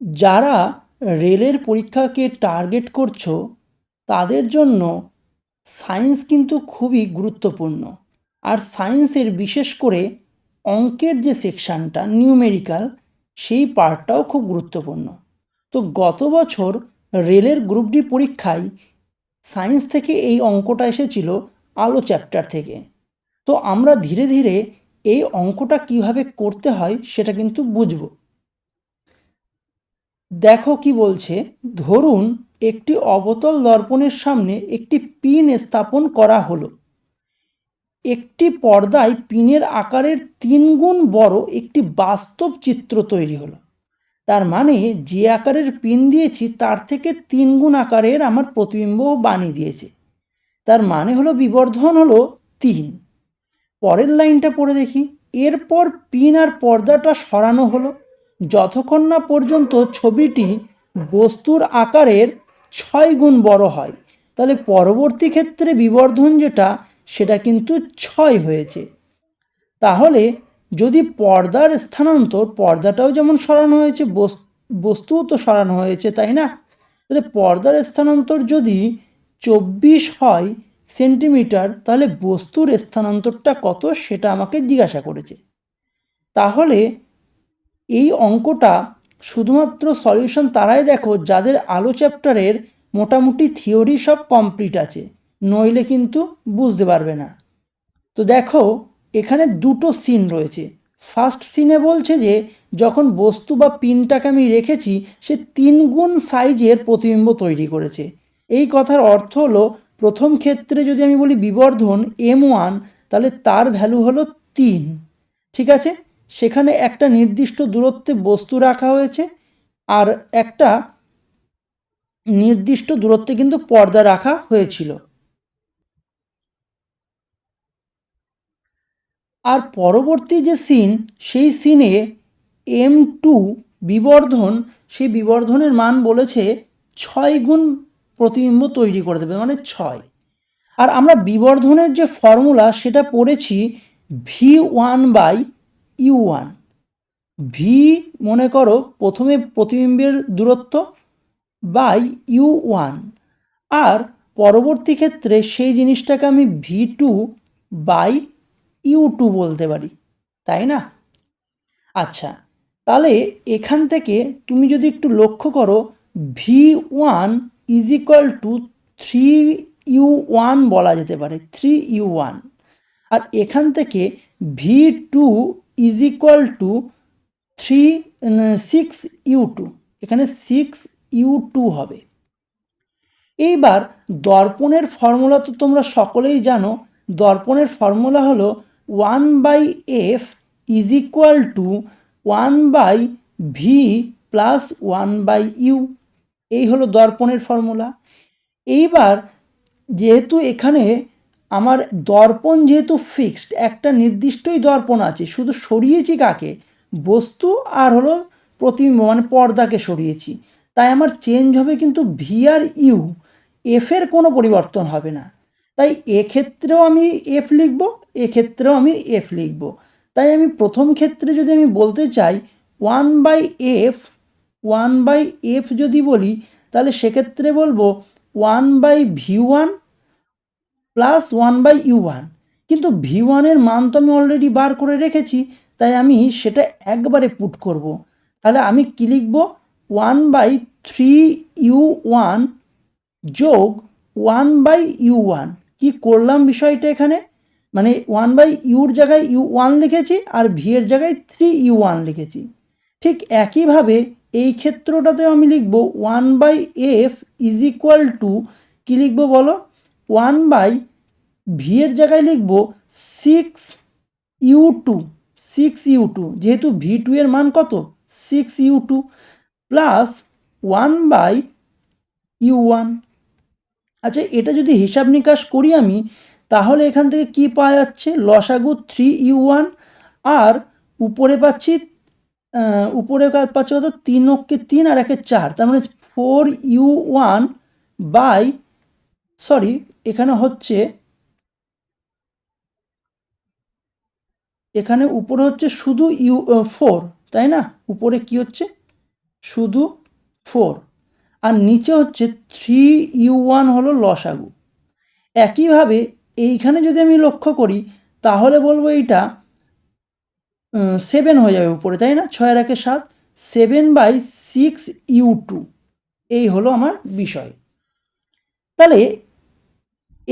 যারা রেলের পরীক্ষাকে টার্গেট করছ, তাদের জন্য সায়েন্স কিন্তু খুবই গুরুত্বপূর্ণ। আর সায়েন্সের বিশেষ করে অঙ্কের যে সেকশানটা নিউমেরিক্যাল সেই পার্টটাও খুব গুরুত্বপূর্ণ। তো গত বছর রেলের গ্রুপ ডি পরীক্ষায় সায়েন্স থেকে এই অঙ্কটা এসেছিল আলো চ্যাপ্টার থেকে। তো আমরা ধীরে ধীরে এই অঙ্কটা কীভাবে করতে হয়, সেটা কিন্তু বুঝব। দেখো কি বলছে। ধরুন একটি অবতল দর্পণের সামনে একটি পিন স্থাপন করা হলো। একটি পর্দায় পিনের আকারের তিন গুণ বড় একটি বাস্তব চিত্র তৈরি হলো। তার মানে যে আকারের পিন দিয়েছি, তার থেকে তিন গুণ আকারের আমার প্রতিবিম্ব বানিয়ে দিয়েছে। তার মানে হলো বিবর্ধন হলো তিন। পরের লাইনটা পড়ে দেখি। এরপর পিন আর পর্দাটা সরানো হলো। যতক্ষণ না পর্যন্ত ছবিটি বস্তুর আকারের ছয় গুণ বড় হয়, তাহলে পরবর্তী ক্ষেত্রে বিবর্ধন যেটা, সেটা কিন্তু ছয় হয়েছে। তাহলে যদি পর্দার স্থানান্তর, পর্দাটাও যেমন সরানো হয়েছে, বস- বস্তুও তো সরানো হয়েছে, তাই না? তাহলে পর্দার স্থানান্তর যদি চব্বিশ হয় সেন্টিমিটার, তাহলে বস্তুর স্থানান্তরটা কত, সেটা আমাকে জিজ্ঞাসা করেছে। তাহলে এই অঙ্কটা শুধুমাত্র সলিউশন তারাই দেখো যাদের আলো চ্যাপ্টারের মোটামুটি থিওরি সব কমপ্লিট আছে। নইলে কিন্তু বুঝতে পারবে না। তো দেখো, এখানে দুটো সিন রয়েছে। ফার্স্ট সিনে বলছে যে, যখন বস্তু বা পিনটাকে আমি রেখেছি, সে তিন গুণ সাইজের প্রতিবিম্ব তৈরি করেছে। এই কথার অর্থ হলো, প্রথম ক্ষেত্রে যদি আমি বলি বিবর্ধন এম ওয়ান তাহলে তার ভ্যালু হলো তিন। ঠিক আছে? সেখানে একটা নির্দিষ্ট দূরত্বে বস্তু রাখা হয়েছে আর একটা নির্দিষ্ট দূরত্বে কিন্তু পর্দা রাখা হয়েছিল। আর পরবর্তী যে সিন, সেই সিনে এম টু বিবর্ধন, সেই বিবর্ধনের মান বলেছে ছয় গুণ প্রতিবিম্ব তৈরি করে দেবে মানে ছয়। আর আমরা বিবর্ধনের যে ফর্মুলা, সেটা পড়েছি V one by U one. V মনে করো প্রথমে প্রতিবিম্বের দূরত্ব বাই ইউ ওয়ান। আর পরবর্তী ক্ষেত্রে সেই জিনিসটাকে আমি V two by U two বলতে পারি, তাই না? আচ্ছা তাহলে এখান থেকে তুমি যদি একটু লক্ষ্য করো, V one is equal to three U one বলা যেতে পারে, থ্রি ইউ ওয়ান। আর এখান থেকে V two is equal to three six U two এখানে সিক্স ইউ টু হবে। এইবার দর্পণের ফর্মুলা তো তোমরা সকলেই জানো। দর্পণের ফর্মুলা হলো one by F is equal to one by V plus one by U এই হলো দর্পণের ফর্মুলা এইবার যেহেতু এখানে আমার দর্পণ যেহেতু ফিক্সড একটা নির্দিষ্টই দর্পণ আছে, শুধু সরিয়েছি কাকে? বস্তু আর হলো প্রতিবিম্ব মানে পর্দাকে সরিয়েছি। তাই আমার চেঞ্জ হবে কিন্তু ভি আর ইউ এফের কোনো পরিবর্তন হবে না। তাই এক্ষেত্রেও আমি এফ লিখব, এক্ষেত্রেও আমি এফ লিখব। তাই আমি প্রথম ক্ষেত্রে যদি আমি বলতে চাই one by F one by F যদি বলি, তাহলে সেক্ষেত্রে বলব one by V one plus one by U one. কিন্তু ভি ওয়ানের মান তো আমি অলরেডি বার করে রেখেছি, তাই আমি সেটা একবারে পুট করব। তাহলে আমি কী লিখব? One by three U one যোগ ওয়ান বাই ইউ ওয়ান। কী করলাম বিষয়টা এখানে? মানে ওয়ান বাই ইউর জায়গায় ইউ ওয়ান লিখেছি আর ভি এর জায়গায় থ্রি ইউ ওয়ান লিখেছি। ঠিক একইভাবে এই ক্ষেত্রটাতেও আমি লিখব one by F is equal to, কী লিখব বলো? ওয়ান বাই ভি এর জায়গায় লিখব six U two, six U two. যেহেতু ভি টু এর মান কত? Six U two plus one by U one. আচ্ছা এটা যদি হিসাব নিকাশ করি আমি, তাহলে এখান থেকে কি পাওয়া যাচ্ছে? লসাগু থ্রি ইউ ওয়ান, আর উপরে পাচ্ছি উপরে পাচ্ছি কত? তিন অক্ষে তিন আর একে চার। তার মানে four U one by sorry এখানে হচ্ছে, এখানে উপরে হচ্ছে শুধু ইউ ফোর তাই না? উপরে কি হচ্ছে? শুধু ফোর আর নিচে হচ্ছে থ্রি ইউ ওয়ান হলো লসাগু। একইভাবে এইখানে যদি আমি লক্ষ্য করি, তাহলে বলব এইটা সেভেন হয়ে যাবে উপরে, তাই না? ছয় একে সাত seven by six U two এই হলো আমার বিষয়। তাহলে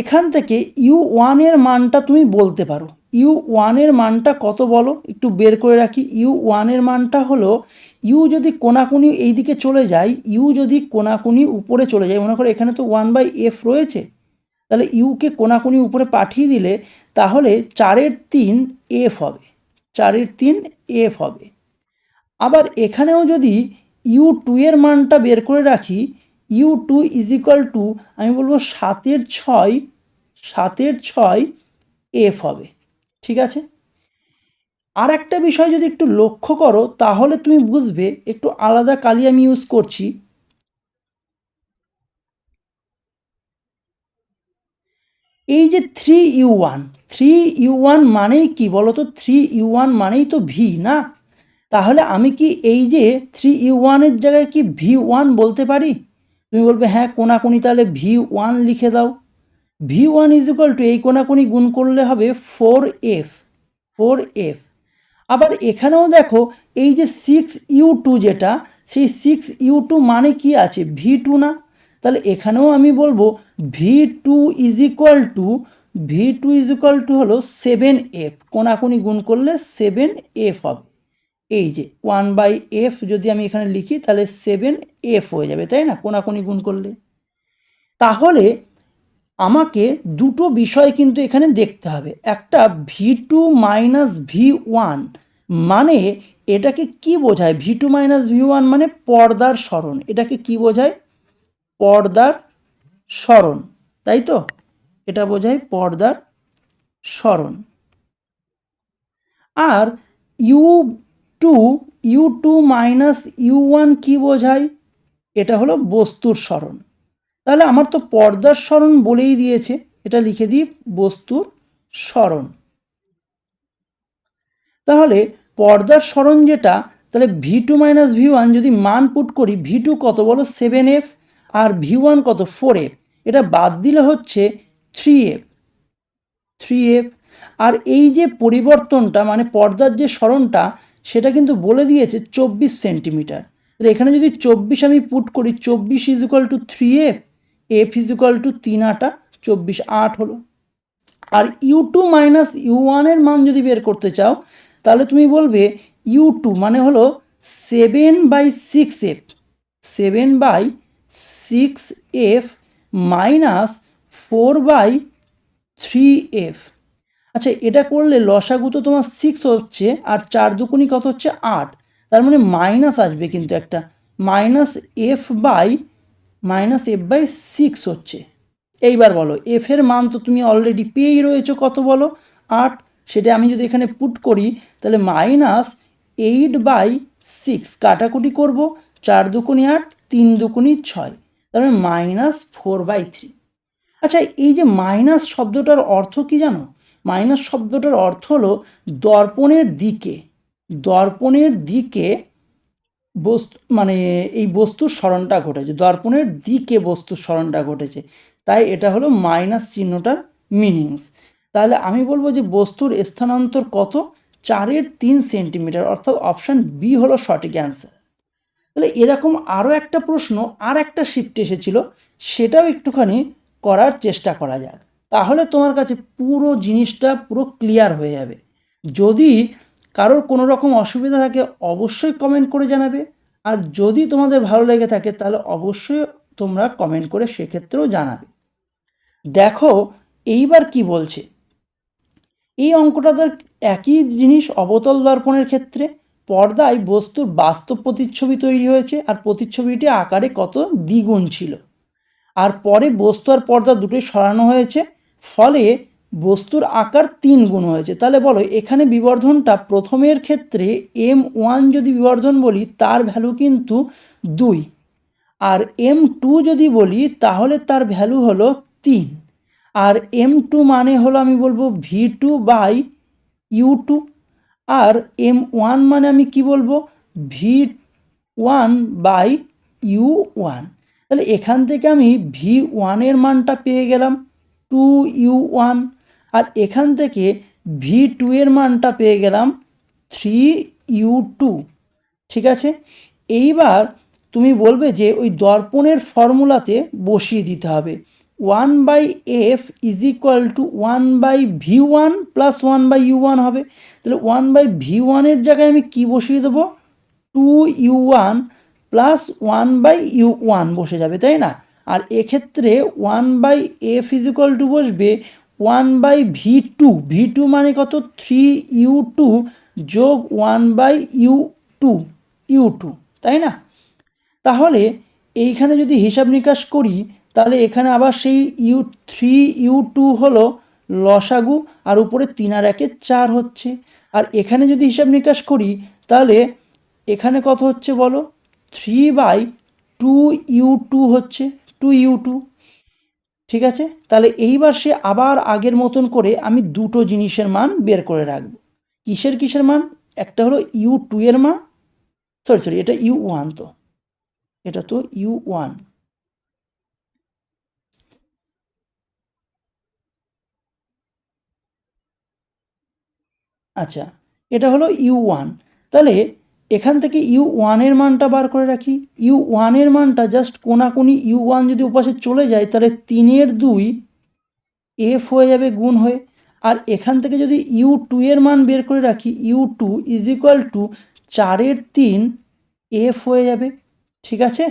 এখান থেকে ইউ ওয়ানের মানটা তুমি বলতে পারো। ইউ ওয়ানের মানটা কত বলো? একটু বের করে রাখি। ইউ ওয়ানের মানটা হলো, ইউ যদি কোনাকুনি এই দিকে চলে যায়, ইউ যদি কোনাকুনি উপরে চলে যায়, মনে করো এখানে তো ওয়ান বাই এফ রয়েছে, তাহলে ইউকে কোনাকুনি উপরে পাঠিয়ে দিলে তাহলে চারের তিন এফ হবে, চারের তিন এফ হবে। আবার এখানেও যদি ইউ টু এর মানটা বের করে রাখি U two is equal to, আমি বলব সাতের ছয় সাতের ছয় এফ হবে, ঠিক আছে? আর একটা বিষয় যদি একটু লক্ষ্য করো, তাহলে তুমি বুঝবে, একটু আলাদা কালি আমি ইউজ করছি। এই যে three U one three U one মানেই কি বলো তো থ্রি ইউ ওয়ান মানেই তো ভি, না? তাহলে আমি কি এই যে থ্রি ইউ ওয়ানের জায়গায় কি ভি ওয়ান বলতে পারি? তুমি বলবে হ্যাঁ কোনাকুনি তাহলে ভি ওয়ান লিখে দাও। V one is equal to এই কোনাকুনি গুণ করলে হবে ফোর এফ ফোর এফ। আবার এখানেও দেখো, এই যে সিক্স ইউ টু যেটা, সেই সিক্স ইউ টু মানে কি আছে? ভি টু না? তাহলে এখানেও আমি বলব, V two is equal to V two is equal to হলো সেভেন এফ। কোনাকুনি গুণ করলে সেভেন এফ হবে। এই যে ওয়ান বাই এফ যদি আমি এখানে লিখি, তাহলে সেভেন এফ হয়ে যাবে, তাই না? কোনাকুনি গুণ করলে। তাহলে আমাকে দুটো বিষয় কিন্তু এখানে দেখতে হবে। একটা V two minus V one মানে এটাকে কি বোঝায়? V two minus V one মানে পর্দার স্মরণ। এটাকে কি বোঝায়? পর্দার স্মরণ। তাই তো? এটা বোঝায় পর্দার স্মরণ। আর U two U two minus U one কী বোঝায়? এটা হলো বস্তুর স্মরণ। তাহলে আমার তো পর্দার স্মরণ বলেই দিয়েছে, এটা লিখে দিই বস্তুর স্মরণ। তাহলে পর্দার স্মরণ যেটা, তাহলে V two minus V one যদি মান পুট করি ভি টু কত বলো? সেভেন এফ আর ভি ওয়ান কত? ফোর এফ এটা বাদ দিলে হচ্ছে থ্রি এফ থ্রি এফ আর এই যে পরিবর্তনটা মানে পর্দার যে স্মরণটা সেটা কিন্তু বলে দিয়েছে চব্বিশ সেন্টিমিটার। তাহলে এখানে যদি চব্বিশ আমি পুট করি, চব্বিশ is two three F F is equal to তিন আটা, চব্বিশ আট হলো। আর ইউ টু মাইনাস ইউ ওয়ানের মান যদি বের করতে চাও, তাহলে তুমি বলবে ইউ টু মানে হলো seven by six F seven by six F minus four by three F আচ্ছা এটা করলে লসাগু তো তোমার সিক্স হচ্ছে আর চার দুকুনি কত হচ্ছে আট? তার মানে মাইনাস আসবে কিন্তু একটা। Minus F by minus F by six হচ্ছে। এইবার বলো এফের মান তো তুমি অলরেডি পেয়েই রয়েছো, কত বলো? আট। সেটা আমি যদি এখানে পুট করি, তাহলে মাইনাস এইট বাই সিক্স কাটাকুটি করব, চার দুকুনি আট, তিন দুকুনি ছয়। তার মানে মাইনাস ফোর বাই থ্রি আচ্ছা এই যে মাইনাস শব্দটার অর্থ কি জানো? মাইনাস শব্দটার অর্থ হলো দর্পণের দিকে। দর্পণের দিকে বস্তু মানে এই বস্তুর স্মরণটা ঘটেছে। দর্পণের দিকে বস্তুর স্মরণটা ঘটেছে। তাই এটা হলো মাইনাস চিহ্নটার মিনিংস। তাহলে আমি বলব যে বস্তুর স্থানান্তর কত? চারের তিন সেন্টিমিটার, অর্থাৎ অপশান বি হলো সঠিক অ্যান্সার। তাহলে এরকম আরও একটা প্রশ্ন, আর একটা শিফট এসেছিল, সেটাও একটুখানি করার চেষ্টা করা যাক। তাহলে তোমার কাছে পুরো জিনিসটা পুরো ক্লিয়ার হয়ে যাবে। যদি কারোর কোনো রকম অসুবিধা থাকে, অবশ্যই কমেন্ট করে জানাবে। আর যদি তোমাদের ভালো লেগে থাকে, তাহলে অবশ্যই তোমরা কমেন্ট করে সেক্ষেত্রেও জানাবে। দেখো, এইবার কি বলছে? এই অঙ্কটা অঙ্কটাদের একই জিনিস অবতল দর্পণের ক্ষেত্রে। পর্দায় বস্তুর বাস্তব প্রতিচ্ছবি তৈরি হয়েছে, আর প্রতিচ্ছবিটি আকারে কত দ্বিগুণ ছিল। আর পরে বস্তু আর পর্দা দুটোই সরানো হয়েছে। ফলে বস্তুর আকার তিন গুণ হয়েছে। তাহলে বলো, এখানে বিবর্ধনটা প্রথমের ক্ষেত্রে এম ওয়ান যদি বিবর্ধন বলি, তার ভ্যালু কিন্তু দুই। আর এম টু যদি বলি, তাহলে তার ভ্যালু হলো তিন। আর এম টু মানে হলো, আমি বলব V two by U two. R M one মানে আমি কি বলব? V one by U one. তাহলে এখান থেকে আমি ভি ওয়ানের মানটা পেয়ে গেলাম। টু ইউ ওয়ান আর এখান থেকে ভি টু এর মানটা পেয়ে গেলাম থ্রি ইউ টু ঠিক আছে? এইবার তুমি বলবে যে ওই দর্পণের ফর্মুলাতে বসিয়ে দিতে হবে। One by F is equal to one by V one plus one by U one হবে। তাহলে ওয়ান বাই ভি ওয়ানের জায়গায় আমি কী বসিয়ে দেবো? Two U one plus one by U one বসে যাবে, তাই না? আর এক্ষেত্রে one by F is equal to বসবে one by V two V two মানে কত? থ্রি ইউ টু যোগ one by U two U two তাই না? তাহলে এইখানে যদি হিসাব নিকাশ করি, তাহলে এখানে আবার সেই ইউ থ্রি ইউ টু হলো লসাগু আর উপরে তিন আর একে চার হচ্ছে। আর এখানে যদি হিসাব নিকাশ করি, তাহলে এখানে কত হচ্ছে বলো? Three by two U two হচ্ছে। টু ইউ টু ঠিক আছে? তাহলে এইবার সে আবার আগের মতন করে আমি দুটো জিনিসের মান বের করে রাখব। কিসের কিসের মান? একটা হলো ইউ টু এর মান সরি সরি এটা ইউ ওয়ান তো। এটা তো ইউ ওয়ান আচ্ছা এটা হলো ইউ ওয়ান তাহলে এখান থেকে ইউ ওয়ানের মানটা বার করে রাখি। ইউ ওয়ানের মানটা জাস্ট কোনাকুনি ইউ ওয়ান যদি ওপাশে চলে যায়, তাহলে তিনের দুই এফ হয়ে যাবে গুণ হয়ে। আর এখান থেকে যদি ইউ টু এর মান বের করে রাখি U two is equal to চারের তিন এফ হয়ে যাবে। ঠিক আছে?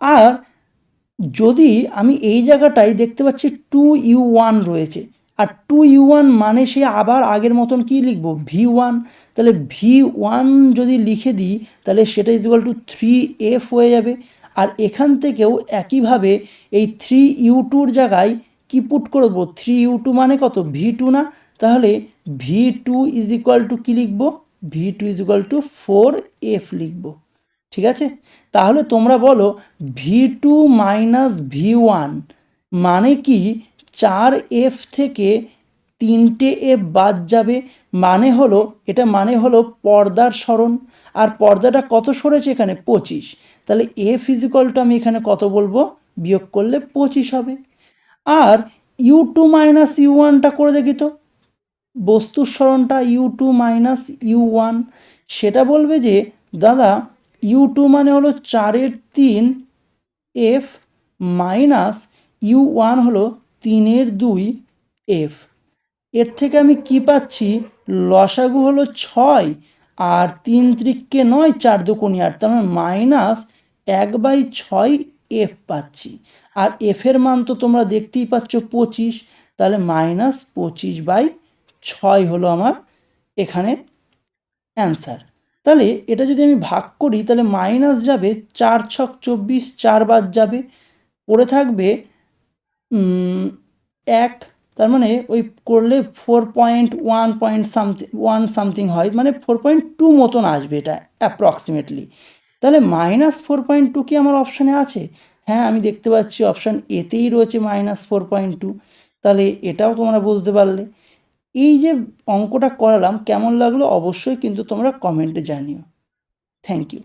আর যদি আমি এই জায়গাটায় দেখতে পাচ্ছি টু ইউ ওয়ান রয়েছে আর টু ইউ ওয়ান মানে সে আবার আগের মতন কি লিখব? ভি ওয়ান তাহলে ভি ওয়ান যদি লিখে দিই, তাহলে সেটা ইকুয়াল টু থ্রি এফ হয়ে যাবে। আর এখান থেকেও একইভাবে এই থ্রি ইউ টুর জায়গায় কি পুট করব থ্রি ইউ টু মানে কত? ভি টু না? তাহলে V two is equal to কী লিখব? V two is equal to four F লিখব। ঠিক আছে? তাহলে তোমরা বলো V two minus V one মানে কি? চার এফ থেকে তিনটে এফ বাদ যাবে মানে হলো, এটা মানে হলো পর্দার স্মরণ। আর পর্দাটা কত সরেছে এখানে? পঁচিশ। তাহলে এফ ইজিকলটা আমি এখানে কত বলব? বিয়োগ করলে পঁচিশ হবে। আর ইউ টু মাইনাস ইউ ওয়ানটা করে দেখি তো। বস্তুর স্মরণটা U two minus U one সেটা বলবে যে, দাদা ইউ টু মানে হলো চারের তিন এফ মাইনাস ইউ ওয়ান হলো তিনের দুই এফ। এর থেকে আমি কি পাচ্ছি? লসাগু হলো ছয় আর তিন ত্রিককে নয়, চার দুকোনি আট। তার মানে মাইনাস এক বাই ছয় এফ পাচ্ছি। আর এফের মান তো তোমরা দেখতেই পাচ্ছ পঁচিশ। তাহলে মাইনাস পঁচিশ বাই ছয় হলো আমার এখানে অ্যান্সার। তাহলে এটা যদি আমি ভাগ করি, তাহলে মাইনাস যাবে চার ছক চব্বিশ, চার বাদ যাবে। পড়ে থাকবে এক, তার মানে ওই করলে four point one point something one something হয় মানে ফোর পয়েন্ট টু মতন আসবে এটা অ্যাপ্রক্সিমেটলি তাহলে মাইনাস ফোর পয়েন্ট টু কি আমার অপশানে আছে? হ্যাঁ আমি দেখতে পাচ্ছি অপশান এতেই রয়েছে মাইনাস ফোর পয়েন্ট টু তাহলে এটাও তোমরা বুঝতে পারলে। এই যে অঙ্কটা করালাম, কেমন লাগল অবশ্যই কিন্তু তোমরা কমেন্টে জানিও। Thank you